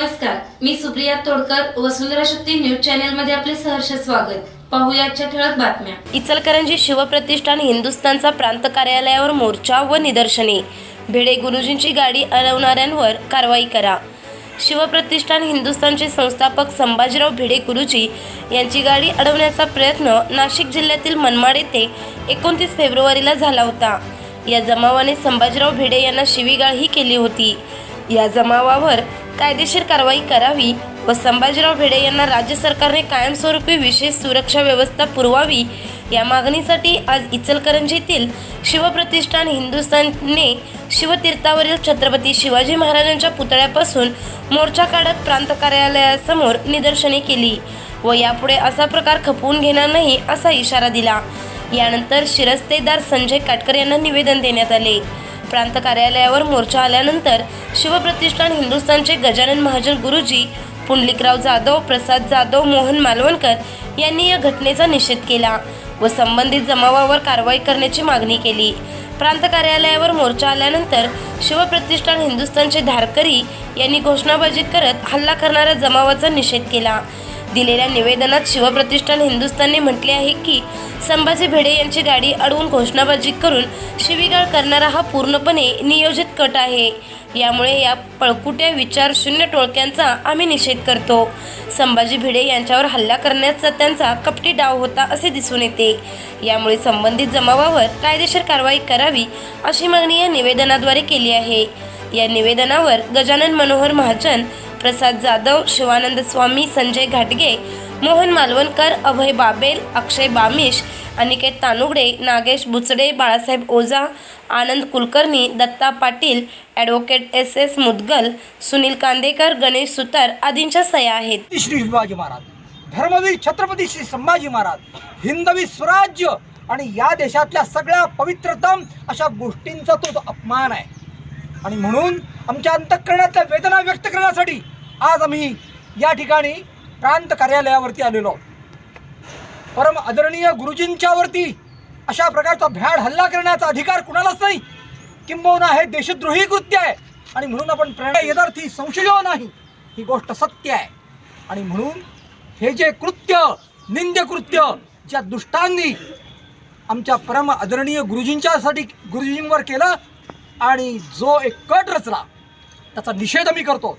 नमस्कार मी Supriya Todkar Vasundhara Shakti news channel मध्ये आपले सहर्ष स्वागत. पाहूया ठळक बातम्या. इचलकरंजी शिवप्रतिष्ठान हिंदुस्थानचा प्रांत कार्यालयावर मोर्चा व निदर्शने. भिडे गुरुजींची गाडी अडवणाऱ्यांवर कारवाई करा. शिवप्रतिष्ठान हिंदुस्थानचे संस्थापक संभाजीराव भिडे गुरुजी यांची गाडी अडवण्याचा प्रयत्न नाशिक जिल्ह्यातील मनमाड येथे एकोणतीस फेब्रुवारीला झाला होता. या जमावाने संभाजीराव भिडे यांना शिवीगाळही केली होती. या जमावावर कायदेशीर कारवाई करावी व संभाजीराव भिडे यांना राज्य सरकारने कायमस्वरूपी विशेष सुरक्षा व्यवस्था पुरवावी या मागणीसाठी आज इचलकरंजीतील शिवप्रतिष्ठान हिंदुस्थानने शिवतीर्थावरील छत्रपती शिवाजी महाराजांच्या पुतळ्यापासून मोर्चा काढत प्रांत कार्यालयासमोर निदर्शने केली व यापुढे असा प्रकार खपवून घेणार नाही असा इशारा दिला. यानंतर शिरस्तेदार संजय काटकर यांना निवेदन देण्यात आले. प्रांत कार्यालयावर मोर्चा आल्यानंतर शिवप्रतिष्ठान हिंदुस्थानचे गजानन महाजन गुरुजी पुंडलिकराव जाधव प्रसाद जाधव मोहन मालवणकर यांनी या घटनेचा निषेध केला व संबंधित जमावावर कारवाई करण्याची मागणी केली. प्रांत कार्यालयावर मोर्चा आल्यानंतर शिवप्रतिष्ठान हिंदुस्थानचे धारकरी यांनी घोषणाबाजी करत हल्ला करणाऱ्या जमावाचा निषेध केला. दिलेल्या निवेदनात शिवप्रतिष्ठान हिंदुस्थानने म्हटले आहे की संभाजी भिडे यांची गाडी अडवून घोषणाबाजी करून शिवीगाळ करणारा हा पूर्णपणे नियोजित कट आहे. यामुळे या पळकुट्या विचार शून्य टोळक्यांचा आम्ही निषेध करतो. संभाजी भिडे यांच्यावर हल्ला करण्याचा त्यांचा कपटी डाव होता असे दिसून येते. यामुळे संबंधित जमावावर कायदेशीर कारवाई करावी अशी मागणी या निवेदनाद्वारे केली आहे. या निवेदनावर गजानन मनोहर महाजन प्रसाद जाधव शिवानंद स्वामी संजय घाटगे Mohan Malvankar Abhay Babel Akshay Bamish Aniket Tanugade Nagesh Buchade Balasaheb Ojha Anand Kulkarni Datta Patil advocate S S Mudgal Sunil Kandekar Ganesh Sutar आदींच्या सह्या आहेत. श्री शिवाजी महाराज धर्मवीर छत्रपती श्री संभाजी महाराज हिंदवी स्वराज्य आणि या देशातल्या सगळ्या पवित्रतम अशा गोष्टींचा तो अपमान आहे. आणि म्हणून आमच्या अंतःकरणातल्या वेदना व्यक्त करण्यासाठी आज आम्ही या ठिकाणी प्रांत कार्यालयावरती आलेलो. आहोत. परम आदरणीय गुरुजींच्यावरती अशा प्रकारचा भ्याड हल्ला करण्याचा अधिकार कुणालाच नाही. किंबहुना हे देशद्रोही कृत्य आहे. आणि म्हणून आपण प्रेरणा यदार्थी संशय नाही. ही गोष्ट सत्य आहे. आणि म्हणून हे जे कृत्य निंद्यकृत्य ज्या दुष्टांनी आमच्या परम आदरणीय गुरुजींच्यासाठी गुरुजींवर केलं आणि जो एक कट रचला त्याचा निषेध आम्ही करतो.